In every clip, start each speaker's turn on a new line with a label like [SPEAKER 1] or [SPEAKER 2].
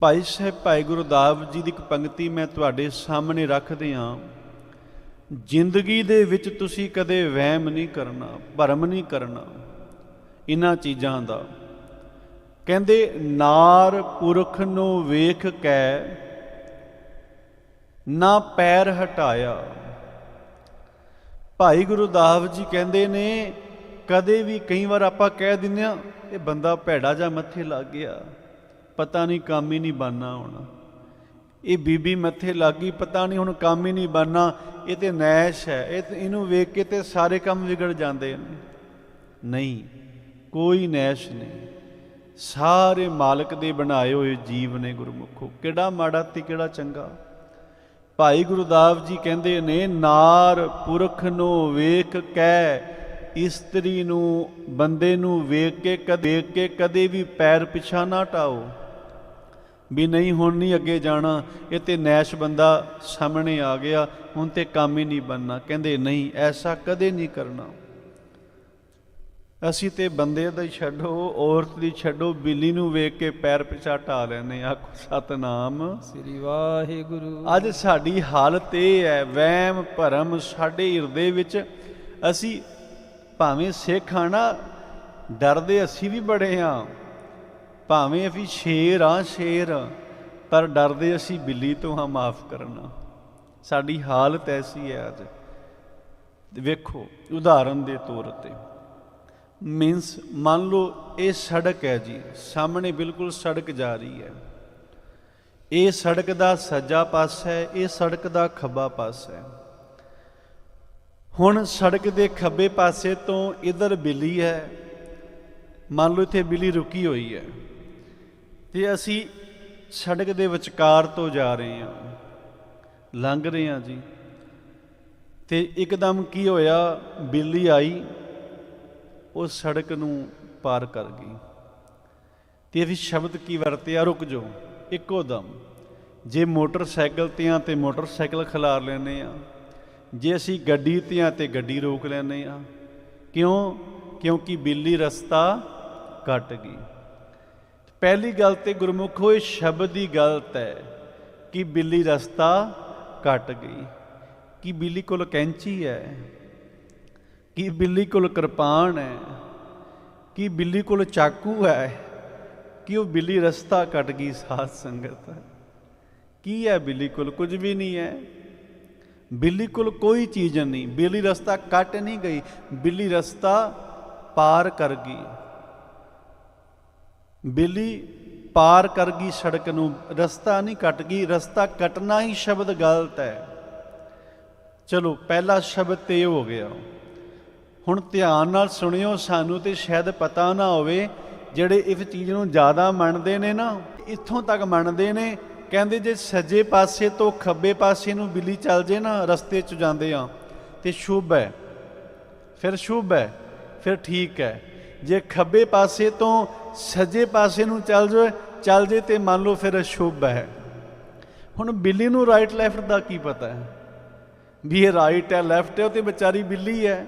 [SPEAKER 1] ਭਾਈ ਸਾਹਿਬ, ਭਾਈ ਗੁਰਦਾਸ ਜੀ ਦੀ ਇੱਕ ਪੰਕਤੀ ਮੈਂ ਤੁਹਾਡੇ ਸਾਹਮਣੇ ਰੱਖਦੇ ਹਾਂ। ਜ਼ਿੰਦਗੀ ਦੇ ਵਿੱਚ ਤੁਸੀਂ ਕਦੇ ਵਹਿਮ ਨਹੀਂ ਕਰਨਾ, ਭਰਮ ਨਹੀਂ ਕਰਨਾ ਇਹਨਾਂ ਚੀਜ਼ਾਂ ਦਾ। ਕਹਿੰਦੇ, ਨਾਰ ਪੁਰਖ ਨੂੰ ਵੇਖ ਕੇ, ਨਾ ਪੈਰ ਹਟਾਇਆ। ਭਾਈ ਗੁਰਦਾਸ ਜੀ ਕਹਿੰਦੇ ਨੇ, ਕਦੇ ਵੀ ਕਈ ਵਾਰ ਆਪਾਂ ਕਹਿ ਦਿੰਦੇ ਆ ਇਹ ਬੰਦਾ ਭੈੜਾ ਜਾਂ ਮੱਥੇ ਲੱਗ ਗਿਆ। ਪਤਾ ਨਹੀਂ ਕੰਮ ਹੀ ਨਹੀਂ ਬਣਨਾ ਹੁਣ। ਇਹ ਬੀਬੀ ਮੱਥੇ ਲੱਗੀ, ਪਤਾ ਨਹੀਂ ਹੁਣ ਕੰਮ ਹੀ ਨਹੀਂ ਬਣਨਾ। ਇਹ ਤੇ ਨੈਸ਼ ਹੈ। ਇਹ ਇਹਨੂੰ ਵੇਖ ਕੇ ਤੇ ਸਾਰੇ ਕੰਮ ਵਿਗੜ ਜਾਂਦੇ ਨੇ। ਨਹੀਂ, ਕੋਈ ਨੈਸ਼ ਨਹੀਂ। ਸਾਰੇ ਮਾਲਕ ਦੇ ਬਣਾਏ ਹੋਏ ਜੀਵ ਨੇ ਗੁਰਮੁਖੋ। ਕਿਹੜਾ ਮਾੜਾ ਤੇ ਕਿਹੜਾ ਚੰਗਾ। ਭਾਈ ਗੁਰਦਾਸ ਜੀ ਕਹਿੰਦੇ ਨੇ, ਨਾਰ ਪੁਰਖ ਨੂੰ ਵੇਖ ਕੇ, ਇਸਤਰੀ ਨੂੰ, ਬੰਦੇ ਨੂੰ ਵੇਖ ਕੇ ਕਦੇ, ਵੇਖ ਕੇ ਕਦੇ ਵੀ ਪੈਰ ਪਿਛਾ ਨਾ ਟਾਓ। ਵੀ ਨਹੀਂ ਹੁਣ ਨਹੀਂ ਅੱਗੇ ਜਾਣਾ। ਇਹ ਤੇ ਨੈਸ਼ ਬੰਦਾ ਸਾਹਮਣੇ ਆ ਗਿਆ ਹੁਣ ਤੇ ਕੰਮ ਹੀ ਨਹੀਂ ਬਣਨਾ। ਕਹਿੰਦੇ ਨਹੀਂ ਐਸਾ ਕਦੇ ਨਹੀਂ ਕਰਨਾ। ਅਸੀਂ ਤੇ ਬੰਦੇ ਦਾ ਹੀ ਛੱਡੋ ਔਰਤ ਦੀ ਛੱਡੋ ਬਿੱਲੀ ਨੂੰ ਵੇਖ ਕੇ ਪੈਰ ਪਿਛਾ ਢਾ ਲੈਨੇ ਆਖੋ ਸਤਨਾਮ।
[SPEAKER 2] ਸ੍ਰੀ ਵਾਹਿਗੁਰੂ।
[SPEAKER 1] ਅੱਜ ਸਾਡੀ ਹਾਲਤ ਇਹ ਹੈ ਵਹਿਮ ਭਰਮ ਸਾਡੇ ਹਿਰਦੇ ਵਿੱਚ ਅਸੀਂ ਭਾਵੇਂ ਸਿੱਖ ਆ ਨਾ ਡਰਦੇ ਅਸੀਂ ਵੀ ਬੜੇ ਆ ਭਾਵੇਂ ਅਸੀਂ ਸ਼ੇਰ ਆ ਸ਼ੇਰ, ਪਰ ਡਰਦੇ ਅਸੀਂ ਬਿੱਲੀ ਤੋਂ ਹਾਂ ਮਾਫ ਕਰਨਾ। ਸਾਡੀ ਹਾਲਤ ਐਸੀ ਹੈ ਅੱਜ। ਵੇਖੋ, ਉਦਾਹਰਨ ਦੇ ਤੌਰ ਤੇ। ਮੀਨਸ, ਮੰਨ ਲਓ ਇਹ ਸੜਕ ਹੈ ਜੀ, ਸਾਹਮਣੇ ਬਿਲਕੁਲ ਸੜਕ ਜਾ ਰਹੀ ਹੈ। ਇਹ ਸੜਕ ਦਾ ਸੱਜਾ ਪਾਸਾ ਹੈ, ਇਹ ਸੜਕ ਦਾ ਖੱਬਾ ਪਾਸਾ ਹੈ। ਹੁਣ ਸੜਕ ਦੇ ਖੱਬੇ ਪਾਸੇ ਤੋਂ ਇਧਰ ਬਿੱਲੀ ਹੈ। ਮੰਨ ਲਓ ਇੱਥੇ ਬਿੱਲੀ ਰੁਕੀ ਹੋਈ ਹੈ। ਤੇ ਅਸੀਂ ਸੜਕ ਦੇ ਵਿਚਕਾਰ ਤੋਂ ਜਾ ਰਹੇ ਹਾਂ। ਲੰਘ ਰਹੇ ਹਾਂ ਜੀ। ਤੇ ਇੱਕਦਮ ਕੀ ਹੋਇਆ? ਬਿੱਲੀ ਆਈ। ਉਹ ਸੜਕ ਨੂੰ ਪਾਰ ਕਰ ਗਈ। ਤੇ ਅਸੀਂ ਸ਼ਬਦ ਕੀ ਵਰਤਿਆ? ਰੁਕ ਜਾਓ। ਇੱਕੋ ਦਮ ਜੇ ਮੋਟਰਸਾਈਕਲ ਤੇ ਆ ਤੇ ਮੋਟਰਸਾਈਕਲ ਖਿਲਾਰ ਲੈਨੇ ਆ ਜੇ ਅਸੀਂ ਗੱਡੀ ਤੇ ਆ ਤੇ ਗੱਡੀ ਰੋਕ ਲੈਨੇ ਆ ਕਿਉਂ? ਕਿਉਂਕਿ ਬਿੱਲੀ ਰਸਤਾ ਕੱਟ ਗਈ। ਪਹਿਲੀ ਗੱਲ ਤੇ ਗੁਰਮੁਖ ਹੋਏ ਸ਼ਬਦ ਦੀ ਗਲਤ ਹੈ ਕਿ ਬਿੱਲੀ ਰਸਤਾ ਕੱਟ ਗਈ। ਕਿ ਬਿੱਲੀ ਕੋਲ ਕੈਂਚੀ ਹੈ ਕਿ ਬਿੱਲੀ ਕੋਲ ਕਿਰਪਾਨ ਹੈ ਕਿ ਬਿੱਲੀ ਕੋਲ ਚਾਕੂ ਹੈ ਕਿ ਉਹ ਬਿੱਲੀ ਰਸਤਾ ਕੱਟ ਗਈ ਸਾਧ ਸੰਗਤ। ਕੀ ਹੈ ਬਿੱਲੀ ਕੋਲ ਕੁਝ ਵੀ ਨਹੀਂ ਹੈ ਬਿੱਲੀ ਕੋਲ ਕੋਈ ਚੀਜ਼ ਨਹੀਂ, ਬਿੱਲੀ ਰਸਤਾ ਕੱਟ ਨਹੀਂ ਗਈ, ਬਿੱਲੀ ਰਸਤਾ ਪਾਰ ਕਰ ਗਈ। ਬਿੱਲੀ ਪਾਰ ਕਰ ਗਈ ਸੜਕ ਨੂੰ, ਰਸਤਾ ਨਹੀਂ ਕੱਟ ਗਈ, ਰਸਤਾ ਕੱਟਣਾ ਹੀ ਸ਼ਬਦ ਗਲਤ ਹੈ। ਚਲੋ, ਪਹਿਲਾ ਸ਼ਬਦ ਤੇ ਹੋ ਗਿਆ। ਹੁਣ ਧਿਆਨ ਨਾਲ ਸੁਣਿਓ, ਸਾਨੂੰ ਤੇ ਸ਼ਾਇਦ ਪਤਾ ਨਾ ਹੋਵੇ, ਜਿਹੜੇ ਇਸ ਚੀਜ਼ ਨੂੰ ਜ਼ਿਆਦਾ ਮੰਨਦੇ ਨੇ ਨਾ, ਇੱਥੋਂ ਤੱਕ ਮੰਨਦੇ ਨੇ, ਕਹਿੰਦੇ ਜੇ ਸੱਜੇ ਪਾਸੇ ਤੋਂ ਖੱਬੇ ਪਾਸੇ ਨੂੰ ਬਿੱਲੀ ਚੱਲ ਜੇ ਨਾ, ਰਸਤੇ 'ਚ ਜਾਂਦੇ ਆ ਤੇ ਸ਼ੁਭ ਹੈ। ਫਿਰ ਸ਼ੁਭ ਹੈ, ਫਿਰ ਠੀਕ ਹੈ। ਜੇ ਖੱਬੇ ਪਾਸੇ ਤੋਂ ਸੱਜੇ ਪਾਸੇ ਨੂੰ ਚੱਲ ਜਾਵੇ, ਚੱਲ ਜੇ ਤੇ ਮੰਨ ਲਓ ਫਿਰ ਅਸ਼ੁਭ ਹੈ। ਹੁਣ ਬਿੱਲੀ ਨੂੰ ਰਾਈਟ ਲੈਫਟ ਦਾ ਕੀ ਪਤਾ ਹੈ? ਵੀ ਇਹ ਰਾਈਟ ਹੈ ਲੈਫਟ ਹੈ, ਉਹ ਤੇ ਵਿਚਾਰੀ ਬਿੱਲੀ ਹੈ।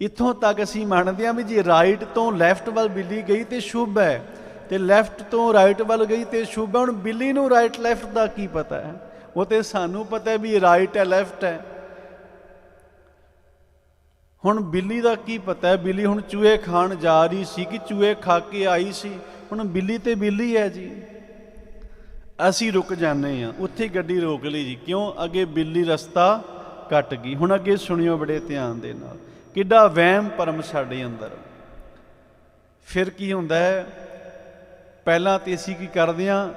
[SPEAKER 1] ਇੱਥੋਂ ਤੱਕ ਅਸੀਂ ਮੰਨਦੇ ਹਾਂ ਵੀ ਜੇ ਰਾਈਟ ਤੋਂ ਲੈਫਟ ਵੱਲ ਬਿੱਲੀ ਗਈ ਤੇ ਸ਼ੁਭ ਹੈ, ਤੇ ਲੈਫਟ ਤੋਂ ਰਾਈਟ ਵੱਲ ਗਈ ਤੇ ਸ਼ੁਭ ਹੈ, ਹੁਣ ਬਿੱਲੀ ਨੂੰ ਰਾਈਟ ਲੈਫਟ ਦਾ ਕੀ ਪਤਾ ਹੈ? ਉਹ ਤੇ ਸਾਨੂੰ ਪਤਾ ਹੈ ਵੀ ਰਾਈਟ ਹੈ ਲੈਫਟ ਹੈ। ਹੁਣ ਬਿੱਲੀ ਦਾ ਕੀ ਪਤਾ ਹੈ? ਬਿੱਲੀ ਹੁਣ ਚੂਹੇ ਖਾਣ ਜਾ ਰਹੀ ਸੀ ਕਿ ਚੂਹੇ ਖਾ ਕੇ ਆਈ ਸੀ? ਹੁਣ ਬਿੱਲੀ ਤੇ ਬਿੱਲੀ ਹੈ ਜੀ। ਅਸੀਂ ਰੁਕ ਜਾਂਦੇ ਆ ਉੱਥੇ ਗੱਡੀ ਰੋਕ ਲਈ ਜੀ। ਕਿਉਂ? ਅੱਗੇ ਬਿੱਲੀ ਰਸਤਾ ਕੱਟ ਗਈ। ਹੁਣ ਅੱਗੇ ਸੁਣਿਓ ਬੜੇ ਧਿਆਨ ਦੇ ਨਾਲ। ਕਿੱਡਾ ਵਹਿਮ ਭਰਮ ਸਾਡੇ ਅੰਦਰ। ਫਿਰ ਕੀ ਹੁੰਦਾ ਹੈ? ਪਹਿਲਾਂ ਤੇ ਅਸੀਂ ਕੀ ਕਰਦੇ ਆ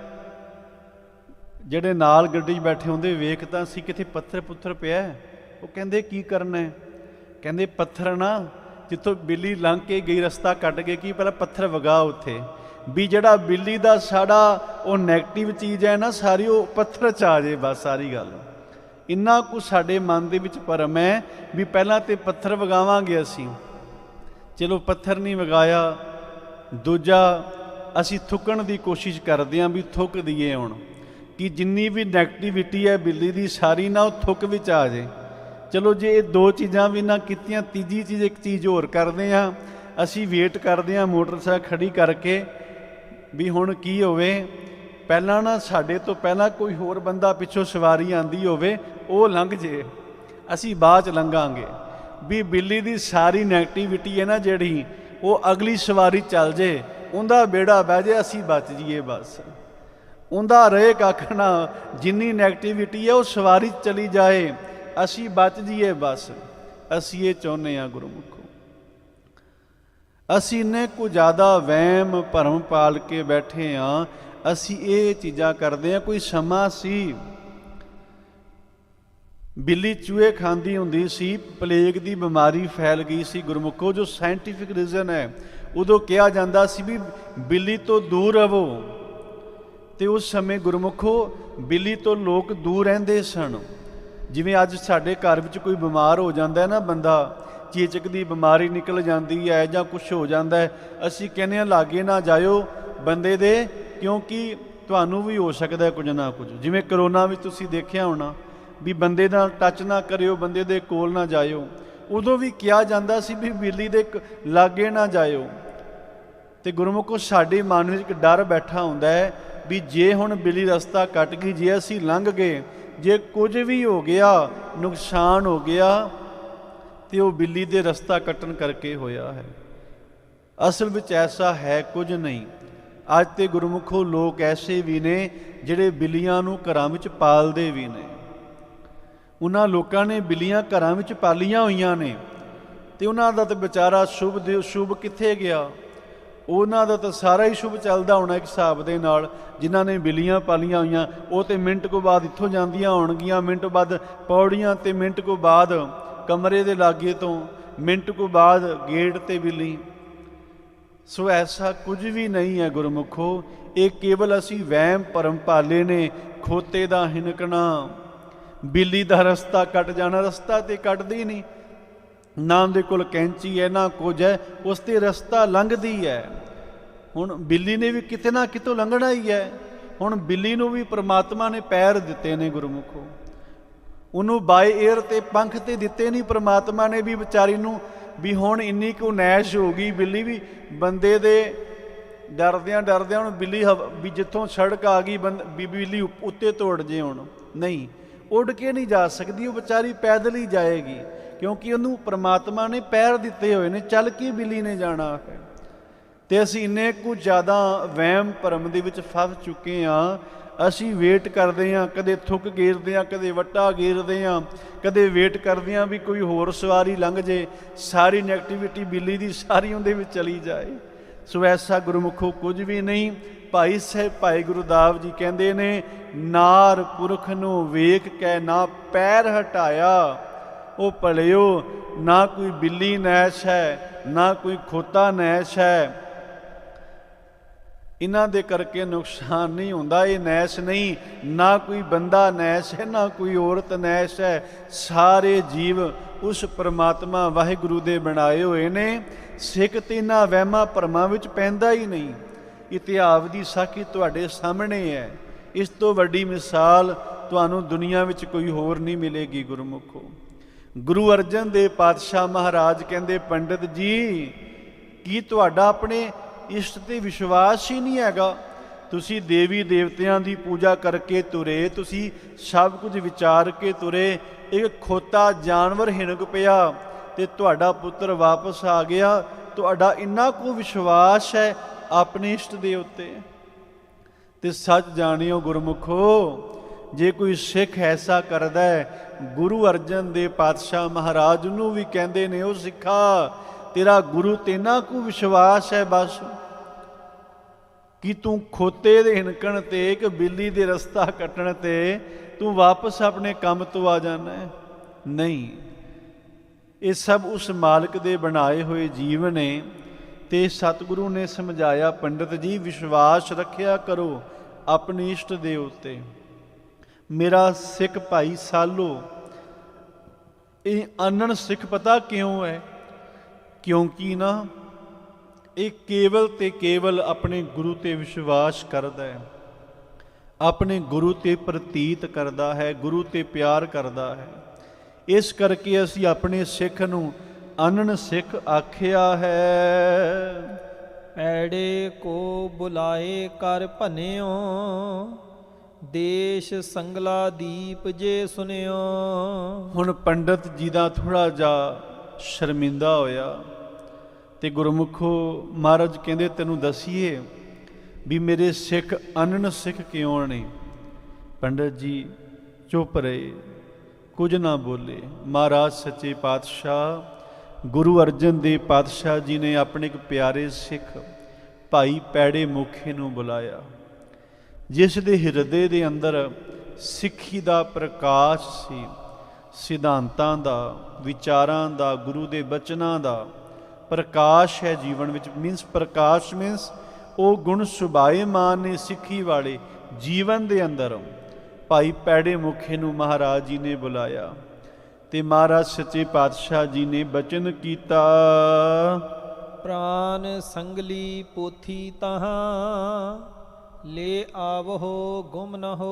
[SPEAKER 1] ਜਿਹੜੇ ਨਾਲ ਗੱਡੀ 'ਚ ਬੈਠੇ ਹੁੰਦੇ ਵੇਖ ਤਾਂ ਅਸੀਂ ਕਿਤੇ ਪੱਥਰ ਪੁੱਥਰ ਪਿਆ ਉਹ ਕਹਿੰਦੇ, ਕੀ ਕਰਨਾ ਹੈ? ਕਹਿੰਦੇ ਪੱਥਰ ਨਾ ਜਿੱਥੋਂ ਬਿੱਲੀ ਲੰਘ ਕੇ ਗਈ, ਰਸਤਾ ਕੱਟ ਕੇ ਕੀ ਪਹਿਲਾਂ ਪੱਥਰ ਵਗਾ ਉੱਥੇ। ਵੀ ਜਿਹੜਾ ਬਿੱਲੀ ਦਾ ਸਾਡਾ ਉਹ 네ਗੇਟਿਵ ਚੀਜ਼ ਹੈ ਨਾ, ਸਾਰੀ ਉਹ ਪੱਥਰ ਚ ਆ ਜੇ ਬਸ, ਸਾਰੀ ਗੱਲ। ਇੰਨਾ ਕੁ ਸਾਡੇ ਮਨ ਦੇ ਵਿੱਚ ਭਰਮ ਹੈ ਵੀ ਪਹਿਲਾਂ ਤੇ ਪੱਥਰ ਵਗਾਵਾਂਗੇ ਅਸੀਂ। ਚਲੋ ਪੱਥਰ ਨਹੀਂ ਵਗਾਇਆ। ਦੂਜਾ, ਅਸੀਂ ਥੁੱਕਣ ਦੀ ਕੋਸ਼ਿਸ਼ ਕਰਦੇ ਹਾਂ ਵੀ ਥੁੱਕ ਦਈਏ ਹੁਣ। ਕਿ ਜਿੰਨੀ ਵੀ 네ਗੇਟਿਵਿਟੀ ਹੈ ਬਿੱਲੀ ਦੀ, ਸਾਰੀ ਨਾ ਉਹ ਥੁੱਕ ਵਿੱਚ ਆ ਜੇ ਚਲੋ ਜੇ ਇਹ ਦੋ ਚੀਜ਼ਾਂ ਵੀ ਨਾ ਕੀਤੀਆਂ, ਤੀਜੀ ਚੀਜ਼ ਇੱਕ ਚੀਜ਼ ਹੋਰ ਕਰਦੇ ਆ ਅਸੀਂ ਵੇਟ ਕਰਦੇ ਆ ਮੋਟਰਸਾਈਕਲ ਖੜੀ ਕਰਕੇ ਵੀ ਹੁਣ ਕੀ ਹੋਵੇ। ਪਹਿਲਾਂ ਨਾ ਸਾਡੇ ਤੋਂ ਪਹਿਲਾਂ ਕੋਈ ਹੋਰ ਬੰਦਾ ਪਿੱਛੋਂ ਸਵਾਰੀ ਆਂਦੀ ਹੋਵੇ, ਉਹ ਲੰਘ ਜੇ। ਅਸੀਂ ਬਾਅਦ ਚ ਲੰਘਾਂਗੇ। ਵੀ ਬਿੱਲੀ ਦੀ ਸਾਰੀ 네ਗੇਟਿਵਿਟੀ ਹੈ ਨਾ ਜਿਹੜੀ, ਉਹ ਅਗਲੀ ਸਵਾਰੀ ਚੱਲ ਜੇ, ਉਹਦਾ ਬੇੜਾ ਬਹਿ ਜੇ, ਅਸੀਂ ਬਚ ਜਾਈਏ ਬਸ। ਉਹਦਾ ਰਹੇ ਕੱਖ ਨਾ ਜਿੰਨੀ 네ਗੇਟਿਵਿਟੀ ਹੈ ਉਹ ਸਵਾਰੀ 'ਚ ਚਲੀ ਜਾਏ। ਅਸੀਂ ਬਚ ਜੀਏ ਬਸ, ਅਸੀਂ ਇਹ ਚਾਹੁੰਦੇ ਆ ਗੁਰਮੁਖੋ। ਅਸੀਂ ਇੰਨੇ ਕੁ ਜ਼ਿਆਦਾ ਵਹਿਮ ਭਰਮ ਪਾਲ ਕੇ ਬੈਠੇ ਆ ਅਸੀਂ ਇਹ ਚੀਜ਼ਾਂ ਕਰਦੇ ਆ ਕੋਈ ਸਮਾਂ ਸੀ? ਬਿੱਲੀ ਚੂਹੇ ਖਾਂਦੀ ਹੁੰਦੀ ਸੀ, ਪਲੇਗ ਦੀ ਬਿਮਾਰੀ ਫੈਲ ਗਈ ਸੀ ਗੁਰਮੁਖੋ, ਜੋ ਸਾਇੰਟੀਫਿਕ ਰੀਜ਼ਨ ਹੈ। ਉਦੋਂ ਕਿਹਾ ਜਾਂਦਾ ਸੀ ਵੀ ਬਿੱਲੀ ਤੋਂ ਦੂਰ ਰਹੋ। ਤੇ ਉਸ ਸਮੇਂ ਗੁਰਮੁਖੋ, ਬਿੱਲੀ ਤੋਂ ਲੋਕ ਦੂਰ ਰਹਿੰਦੇ ਸਨ। ਜਿਵੇਂ ਅੱਜ ਸਾਡੇ ਘਰ ਵਿੱਚ ਕੋਈ ਬਿਮਾਰ ਹੋ ਜਾਂਦਾ ਹੈ ਨਾ ਬੰਦਾ, ਚੇਚਕ ਦੀ ਬਿਮਾਰੀ ਨਿਕਲ ਜਾਂਦੀ ਹੈ ਜਾਂ ਕੁਝ ਹੋ ਜਾਂਦਾ ਹੈ, ਅਸੀਂ ਕਹਿੰਦੇ ਆ ਲਾਗੇ ਨਾ ਜਾਇਓ ਬੰਦੇ ਦੇ, ਕਿਉਂਕਿ ਤੁਹਾਨੂੰ ਵੀ ਹੋ ਸਕਦਾ ਕੁਝ ਨਾ ਕੁਝ। ਜਿਵੇਂ ਕਰੋਨਾ ਵਿੱਚ ਤੁਸੀਂ ਦੇਖਿਆ ਹੋਣਾ ਵੀ ਬੰਦੇ ਨਾਲ ਟੱਚ ਨਾ ਕਰਿਓ, ਬੰਦੇ ਦੇ ਕੋਲ ਨਾ ਜਾਇਓ। ਉਦੋਂ ਵੀ ਕਿਹਾ ਜਾਂਦਾ ਸੀ ਵੀ ਬਿੱਲੀ ਦੇ ਕ- ਲਾਗੇ ਨਾ ਜਾਇਓ। ਤੇ ਗੁਰਮੁਖੋ, ਸਾਡੇ ਮਨ ਵਿੱਚ ਇੱਕ ਡਰ ਬੈਠਾ ਹੁੰਦਾ ਹੈ ਵੀ ਜੇ ਹੁਣ ਬਿੱਲੀ ਰਸਤਾ ਕੱਟ ਗਈ, ਜੇ ਅਸੀਂ ਲੰਘ ਗਏ ਜੇ ਕੁਝ ਵੀ ਹੋ ਗਿਆ, ਨੁਕਸਾਨ ਹੋ ਗਿਆ, ਤੇ ਉਹ ਬਿੱਲੀ ਦੇ ਰਸਤਾ ਕੱਟਣ ਕਰਕੇ ਹੋਇਆ ਹੈ। ਅਸਲ ਵਿੱਚ ਐਸਾ ਹੈ ਕੁਝ ਨਹੀਂ। ਅੱਜ ਤੇ ਗੁਰਮੁਖੋ ਲੋਕ ਐਸੇ ਵੀ ਨੇ, ਜਿਹੜੇ ਬਿੱਲੀਆਂ ਨੂੰ ਘਰਾਂ ਵਿੱਚ ਪਾਲਦੇ ਵੀ ਨੇ। ਉਹਨਾਂ ਲੋਕਾਂ ਨੇ ਬਿੱਲੀਆਂ ਘਰਾਂ ਵਿੱਚ ਪਾਲੀਆਂ ਹੋਈਆਂ ਨੇ, ਤੇ ਉਹਨਾਂ ਦਾ ਤਾਂ ਵਿਚਾਰਾ ਸ਼ੁਭ ਦੇ, ਸ਼ੁਭ ਕਿੱਥੇ ਗਿਆ? ਉਹਨਾਂ ਦਾ ਤਾਂ ਸਾਰਾ ਹੀ ਸ਼ੁਭ ਚੱਲਦਾ ਹੋਣਾ ਇੱਕ ਹਿਸਾਬ ਦੇ ਨਾਲ। ਜਿਨ੍ਹਾਂ ਨੇ ਬਿੱਲੀਆਂ ਪਾਲੀਆਂ ਹੋਈਆਂ, ਉਹ ਤੇ ਮਿੰਟ ਕੋ ਬਾਅਦ ਇੱਥੋਂ ਜਾਂਦੀਆਂ ਹੋਣਗੀਆਂ। ਮਿੰਟ ਬਾਅਦ ਪੌੜੀਆਂ ਤੇ ਮਿੰਟ ਕੋ ਬਾਅਦ ਕਮਰੇ ਦੇ ਲਾਗੇ ਤੋਂ ਮਿੰਟ ਕੋ ਬਾਅਦ ਗੇਟ ਤੇ ਬਿੱਲੀ। ਸੋ ਐਸਾ ਕੁਝ ਵੀ ਨਹੀਂ ਹੈ ਗੁਰਮੁਖੋ। ਇਹ ਕੇਵਲ ਅਸੀਂ ਵਹਿਮ ਭਰਮ ਪਾਲੇ ਨੇ ਖੋਤੇ ਦਾ ਹਿਨਕਣਾ ਬਿੱਲੀ ਦਾ ਰਸਤਾ ਕੱਟ ਜਾਣਾ, ਰਸਤਾ ਤੇ ਕੱਟਦੀ ਨਹੀਂ। ਨਾ ਉਹਦੇ ਕੋਲ ਕੈਂਚੀ ਹੈ, ਨਾ ਕੁਝ ਹੈ, ਉਸ ਤੇ ਰਸਤਾ ਲੰਘਦੀ ਹੈ। ਹੁਣ ਬਿੱਲੀ ਨੇ ਵੀ ਕਿਤੇ ਨਾ ਕਿਤੋਂ ਲੰਘਣਾ ਹੀ ਹੈ। ਹੁਣ ਬਿੱਲੀ ਨੂੰ ਵੀ ਪ੍ਰਮਾਤਮਾ ਨੇ ਪੈਰ ਦਿੱਤੇ ਨੇ ਗੁਰਮੁਖੋ। ਉਹਨੂੰ ਬਾਈ 에ਅਰ ਤੇ ਪੰਖ ਤੇ ਦਿੱਤੇ ਨਹੀਂ, ਪ੍ਰਮਾਤਮਾ ਨੇ ਵੀ ਵਿਚਾਰੀ ਨੂੰ ਵੀ ਹੁਣ ਇੰਨੀ ਕੁ ਨੈਸ਼ ਹੋ ਗਈ ਬਿੱਲੀ ਵੀ, ਬੰਦੇ ਦੇ ਡਰਦਿਆਂ ਡਰਦਿਆਂ ਹੁਣ ਬਿੱਲੀ ਹਵ- ਵੀ ਜਿੱਥੋਂ ਸੜਕ ਆ ਗਈ ਬੰਦ- ਵੀ ਬਿੱਲੀ ਉੱਪ- ਉੱਤੇ ਤੋੜ ਜੇ ਹੁਣ। ਨਹੀਂ, ਉੱਡ ਕੇ ਨਹੀਂ ਜਾ ਸਕਦੀ, ਉਹ ਵਿਚਾਰੀ ਪੈਦਲ ਹੀ ਜਾਏਗੀ। ਕਿਉਂਕਿ ਉਹਨੂੰ ਪ੍ਰਮਾਤਮਾ ਨੇ ਪੈਰ ਦਿੱਤੇ ਹੋਏ ਨੇ, ਚੱਲ ਕੇ ਬਿੱਲੀ ਨੇ ਜਾਣਾ? ਹੈ ਤੇ ਅਸੀਂ ਇੰਨੇ ਕੁ ਜ਼ਿਆਦਾ ਵਹਿਮ ਭਰਮ ਦੇ ਵਿੱਚ ਫਸ ਚੁੱਕੇ ਆ ਅਸੀਂ ਵੇਟ ਕਰਦੇ ਆ ਕਦੇ ਥੁੱਕ ਗੇਰਦੇ ਆ ਕਦੇ ਵੱਟਾ ਗੇਰਦੇ ਆ ਕਦੇ ਵੇਟ ਕਰਦੇ ਆ ਵੀ ਕੋਈ ਹੋਰ ਸਵਾਰੀ ਲੰਘ ਜੇ, ਸਾਰੀ ਨੈਗੇਟਿਵਿਟੀ ਬਿੱਲੀ ਦੀ ਸਾਰੀ ਉਹਦੇ ਵਿੱਚ ਚਲੀ ਜਾਏ। ਸੋ ਐਸਾ ਗੁਰਮੁਖੋ ਕੁਝ ਵੀ ਨਹੀਂ। ਭਾਈ ਸਾਹਿਬ, ਭਾਈ ਗੁਰਦਾਵ ਜੀ ਕਹਿੰਦੇ ਨੇ, ਨਾਰ ਪੁਰਖ ਨੂੰ ਵੇਖ ਕੇ ਨਾ ਪੈਰ ਹਟਾਇਆ ਉਹ ਭਲਿਓ, ਨਾ ਕੋਈ ਬਿੱਲੀ ਨੈਸ਼ ਹੈ, ਨਾ ਕੋਈ ਖੋਤਾ ਨੈਸ਼ ਹੈ। ਇਹਨਾਂ ਦੇ ਕਰਕੇ ਨੁਕਸਾਨ ਨਹੀਂ ਹੁੰਦਾ, ਇਹ ਨੈਸ਼ ਨਹੀਂ, ਨਾ ਕੋਈ ਬੰਦਾ ਨੈਸ਼ ਹੈ, ਨਾ ਕੋਈ ਔਰਤ ਨੈਸ਼ ਹੈ। ਸਾਰੇ ਜੀਵ ਉਸ ਪਰਮਾਤਮਾ ਵਾਹਿਗੁਰੂ ਦੇ ਬਣਾਏ ਹੋਏ ਨੇ। ਸਿੱਖ ਤੇ ਇਹਨਾਂ ਵਹਿਮਾਂ ਭਰਮਾਂ ਵਿੱਚ ਪੈਂਦਾ ਹੀ ਨਹੀਂ। ਇਤਿਹਾਸ ਦੀ ਸਾਖੀ ਤੁਹਾਡੇ ਸਾਹਮਣੇ ਹੈ। ਇਸ ਤੋਂ ਵੱਡੀ ਮਿਸਾਲ ਤੁਹਾਨੂੰ ਦੁਨੀਆ ਵਿੱਚ ਕੋਈ ਹੋਰ ਨਹੀਂ ਮਿਲੇਗੀ, ਗੁਰਮੁਖੋ। ਗੁਰੂ ਅਰਜਨ ਦੇਵ ਪਾਤਸ਼ਾਹ ਮਹਾਰਾਜ ਕਹਿੰਦੇ, ਪੰਡਿਤ ਜੀ, ਕੀ ਤੁਹਾਡਾ ਆਪਣੇ ਇਸ਼ਟ ਤੇ ਵਿਸ਼ਵਾਸ ਹੀ ਨਹੀਂ ਹੈਗਾ? ਤੁਸੀਂ ਦੇਵੀ ਦੇਵਤਿਆਂ ਦੀ ਪੂਜਾ ਕਰਕੇ ਤੁਰੇ, ਤੁਸੀਂ ਸਭ ਕੁਝ ਵਿਚਾਰ ਕੇ ਤੁਰੇ, ਇੱਕ ਖੋਤਾ ਜਾਨਵਰ ਹਿਣਕ ਪਿਆ ਤੇ ਤੁਹਾਡਾ ਪੁੱਤਰ ਵਾਪਸ ਆ ਗਿਆ। ਤੁਹਾਡਾ ਇੰਨਾ ਕੁ ਵਿਸ਼ਵਾਸ ਹੈ ਆਪਣੇ ਇਸ਼ਟ ਦੇ ਉੱਤੇ? ਤੇ ਸੱਚ ਜਾਣਿਓ ਗੁਰਮੁਖੋ ਜੇ ਕੋਈ ਸਿੱਖ ਐਸਾ ਕਰਦਾ ਹੈ, ਗੁਰੂ ਅਰਜਨ ਦੇ ਪਾਤਸ਼ਾਹ ਮਹਾਰਾਜ ਨੂੰ ਵੀ ਕਹਿੰਦੇ ਨੇ, ਉਹ ਸਿੱਖਾ, ਤੇਰਾ ਗੁਰੂ ਤੇ ਨਾ ਕੋ ਵਿਸ਼ਵਾਸ ਹੈ ਬਸ ਕਿ ਤੂੰ ਖੋਤੇ ਦੇ ਹਿਣਕਣ ਤੇ, ਇੱਕ ਬਿੱਲੀ ਦੇ ਰਸਤਾ ਕੱਟਣ ਤੇ ਤੂੰ ਵਾਪਸ ਆਪਣੇ ਕੰਮ ਤੋਂ ਆ ਜਾਣਾ ਨਹੀਂ। ਇਹ ਸਭ ਉਸ ਮਾਲਕ ਦੇ ਬਣਾਏ ਹੋਏ ਜੀਵ ਨੇ ਤੇ ਸਤਿਗੁਰੂ ਨੇ ਸਮਝਾਇਆ, ਪੰਡਤ ਜੀ, ਵਿਸ਼ਵਾਸ ਰੱਖਿਆ ਕਰੋ, ਆਪਣੇ ਇਸ਼ਟ ਦੇ ਉੱਤੇ। ਮੇਰਾ ਸਿੱਖ ਭਾਈ ਸਾਲੋ, ਇਹ ਅਨਨ ਸਿੱਖ ਪਤਾ ਕਿਉਂ ਹੈ? ਕਿਉਂਕਿ ਨਾ, ਇਹ ਕੇਵਲ ਤੇ ਕੇਵਲ ਆਪਣੇ ਗੁਰੂ ਤੇ ਵਿਸ਼ਵਾਸ ਕਰਦਾ ਹੈ। ਆਪਣੇ ਗੁਰੂ ਤੇ ਪ੍ਰਤੀਤ ਕਰਦਾ ਹੈ, ਗੁਰੂ ਤੇ ਪਿਆਰ ਕਰਦਾ ਹੈ। ਇਸ ਕਰਕੇ ਅਸੀਂ ਆਪਣੇ ਸਿੱਖ ਨੂੰ ਅਨਨ ਸਿੱਖ ਆਖਿਆ ਹੈ।
[SPEAKER 2] ਐੜੇ ਕੋ ਬੁਲਾਏ ਕਰ ਭਨਿਓ ਦੇਸ਼ ਸੰਗਲਾ ਦੀਪ ਜੇ ਸੁਨਿਓ।
[SPEAKER 1] ਹੁਣ ਪੰਡਤ ਜੀ ਦਾ ਥੋੜਾ ਜਿਹਾ ਸ਼ਰਮਿੰਦਾ ਹੋਇਆ ਤੇ ਗੁਰਮੁਖੋ ਮਹਾਰਾਜ ਕਹਿੰਦੇ, ਤੈਨੂੰ ਦਸੀਏ ਵੀ ਮੇਰੇ ਸਿੱਖ ਅਨਨ ਸਿੱਖ ਕਿਉਂ ਨੇ? ਪੰਡਤ ਜੀ ਚੁੱਪ ਰਹੇ, ਕੁਝ ਨਾ ਬੋਲੇ। ਮਹਾਰਾਜ ਸੱਚੇ ਪਾਤਸ਼ਾਹ, ਗੁਰੂ ਅਰਜਨ ਦੇਵ ਪਾਤਸ਼ਾਹ ਜੀ ਨੇ ਆਪਣੇ ਇੱਕ ਪਿਆਰੇ ਸਿੱਖ ਭਾਈ ਪੈੜੇ ਮੁਖੇ ਨੂੰ ਬੁਲਾਇਆ। ਜਿਸ ਦੇ ਹਿਰਦੇ ਦੇ ਅੰਦਰ ਸਿੱਖੀ ਦਾ ਪ੍ਰਕਾਸ਼ ਸੀ, ਸਿਧਾਂਤਾਂ ਦਾ, ਵਿਚਾਰਾਂ ਦਾ, ਗੁਰੂ ਦੇ ਬਚਨਾਂ ਦਾ, ਪ੍ਰਕਾਸ਼ ਹੈ ਜੀਵਨ ਵਿੱਚ ਮੀਨਸ ਪ੍ਰਕਾਸ਼ ਮੀਨਸ ਉਹ ਗੁਣ ਸੁਭਾਏਮਾਨ ਨੇ ਸਿੱਖੀ ਵਾਲੇ ਜੀਵਨ ਦੇ ਅੰਦਰ। ਭਾਈ ਪੈੜੇ ਮੁਖੇ ਨੂੰ ਮਹਾਰਾਜ ਜੀ ਨੇ ਬੁਲਾਇਆ ਤੇ ਮਹਾਰਾਜ ਸੱਚੇ ਪਾਤਸ਼ਾਹ ਜੀ ਨੇ ਬਚਨ ਕੀਤਾ।
[SPEAKER 2] ਪ੍ਰਾਨ ਸੰਗਲੀ ਪੋਥੀ ਤਹਾਂ ਲੈ ਆਵਹੋ ਗੁਮ ਨ ਹੋ